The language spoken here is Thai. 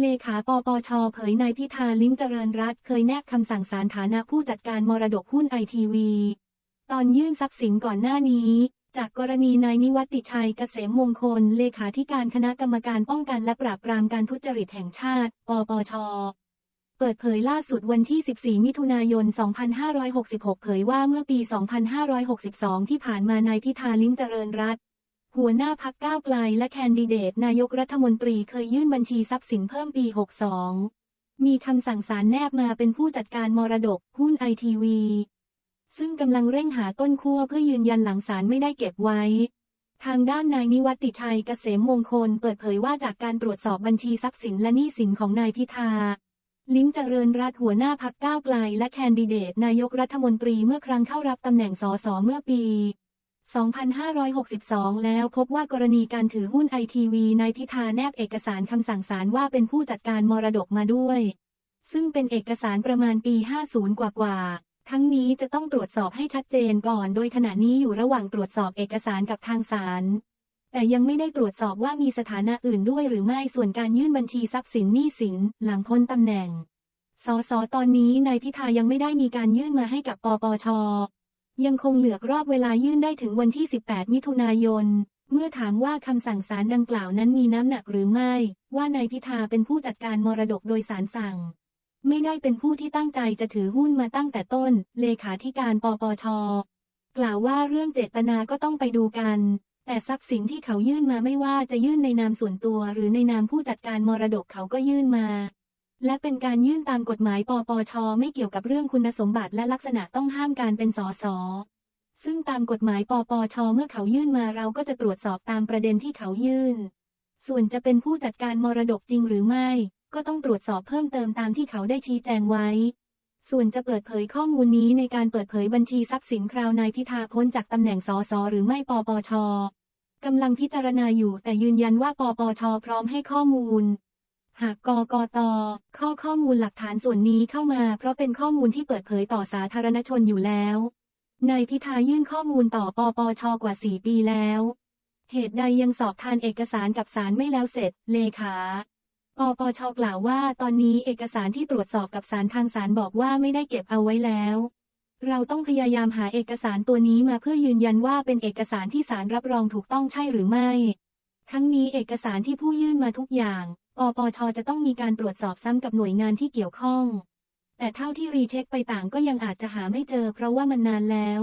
เลขาปปชเผยนายพิธาลิ้มเจริญรัตเคยแนบคำสั่งศาลฐานะผู้จัดการมรดกหุ้นไอทีวี ตอนยื่นทรัพย์สินก่อนหน้านี้ จากกรณีนายนิวัติชัยเกษมมงคล เลขาธิการคณะกรรมการป้องกันและปราบปรามการทุจริตแห่งชาติ ปปช เปิดเผยล่าสุดวันที่ 14 มิถุนายน 2566 เผยว่าเมื่อปี 2562 ที่ผ่านมานายพิธาลิ้มเจริญรัตน หัวหน้าพักก้าวไกลและแคนดิเดตนายกรัฐมนตรีเคยยื่นบัญชีทรัพย์สินเพิ่มปี 62 มีคำสั่งศาลแนบมาเป็นผู้จัดการมรดกหุ้นไอทีวีซึ่งกำลังเร่งหาต้นขั้วเพื่อยืนยันหลังศาลไม่ได้เก็บไว้ ทางด้านนายนิวัติชัยเกษมมงคลเปิดเผยว่าจากการตรวจสอบบัญชีทรัพย์สินและหนี้สินของนายพิธา ลิ้มเจริญรัตหัวหน้าพักก้าวไกล และแคนดิเดตนายกรัฐมนตรีเมื่อครั้งเข้ารับตำแหน่งสสเมื่อปี 2562 แล้วพบว่ากรณีการถือหุ้นไอทีวีนายพิธาแนบเอกสารคำสั่งศาลว่าเป็นผู้จัดการมรดกมาด้วย ซึ่งเป็นเอกสารประมาณปี 50 กว่ากว่า ทั้งนี้จะต้องตรวจสอบให้ชัดเจนก่อน โดยขณะนี้อยู่ระหว่างตรวจสอบเอกสารกับทางศาล แต่ยังไม่ได้ตรวจสอบว่ามีสถานะอื่นด้วยหรือไม่ ส่วนการยื่นบัญชีทรัพย์สินหนี้สินหลังพ้นตำแหน่ง สส ตอนนี้นายพิธายังไม่ได้มีการยื่นมาให้กับปปช ยังคงเหลือกรอบเวลายื่นได้ถึงวันที่ 18 มิถุนายน เมื่อถามว่าคำสั่งศาลดังกล่าวนั้นมีน้ำหนักหรือไม่ ว่านายพิธาเป็นผู้จัดการมรดกโดยสารสั่ง ไม่ได้เป็นผู้ที่ตั้งใจจะถือหุ้นมาตั้งแต่ต้น เลขาธิการปปช กล่าวว่าเรื่องเจตนาก็ต้องไปดูกัน แต่ทรัพย์สินที่เขายื่นมาไม่ว่าจะยื่นในนามส่วนตัว หรือในนามผู้จัดการมรดกเขาก็ยื่นมา และเป็นการยื่นตามกฎหมายปปช ไม่เกี่ยวกับเรื่องคุณสมบัติและลักษณะต้องห้ามการเป็นสส ซึ่งตามกฎหมายปปช เมื่อเขายื่นมาเราก็จะตรวจสอบตามประเด็นที่เขายื่น ส่วนจะเป็นผู้จัดการมรดกจริงหรือไม่ ก็ต้องตรวจสอบเพิ่มเติมตามที่เขาได้ชี้แจงไว้ ส่วนจะเปิดเผยข้อมูลนี้ในการเปิดเผยบัญชีทรัพย์สินคราวนายพิธาพ้นจากตำแหน่งสสหรือไม่ปปชกำลังพิจารณาอยู่แต่ยืนยันว่าปปช พร้อมให้ข้อมูล หากกกตข้อข้อมูลหลักฐานส่วนนี้เข้ามา เพราะเป็นข้อมูลที่เปิดเผยต่อสาธารณชนอยู่แล้วนายพิธายื่นข้อมูลต่อปปชกว่า 4 ปีแล้ว เหตุใดยังสอบทานเอกสารกับศาลไม่แล้วเสร็จ เลขาปปชกล่าวว่าตอนนี้เอกสารที่ตรวจสอบกับศาลทางศาลบอกว่าไม่ได้เก็บเอาไว้แล้ว เราต้องพยายามหาเอกสารตัวนี้มาเพื่อยืนยันว่าเป็นเอกสารที่ศาลรับรองถูกต้องใช่หรือไม่ ทั้งนี้เอกสารที่ผู้ยื่นมาทุกอย่าง ปปชจะต้องมีการตรวจสอบซ้ำกับหน่วยงานที่เกี่ยวข้อง แต่เท่าที่รีเช็คไปต่างก็ยังอาจจะหาไม่เจอเพราะว่ามันนานแล้ว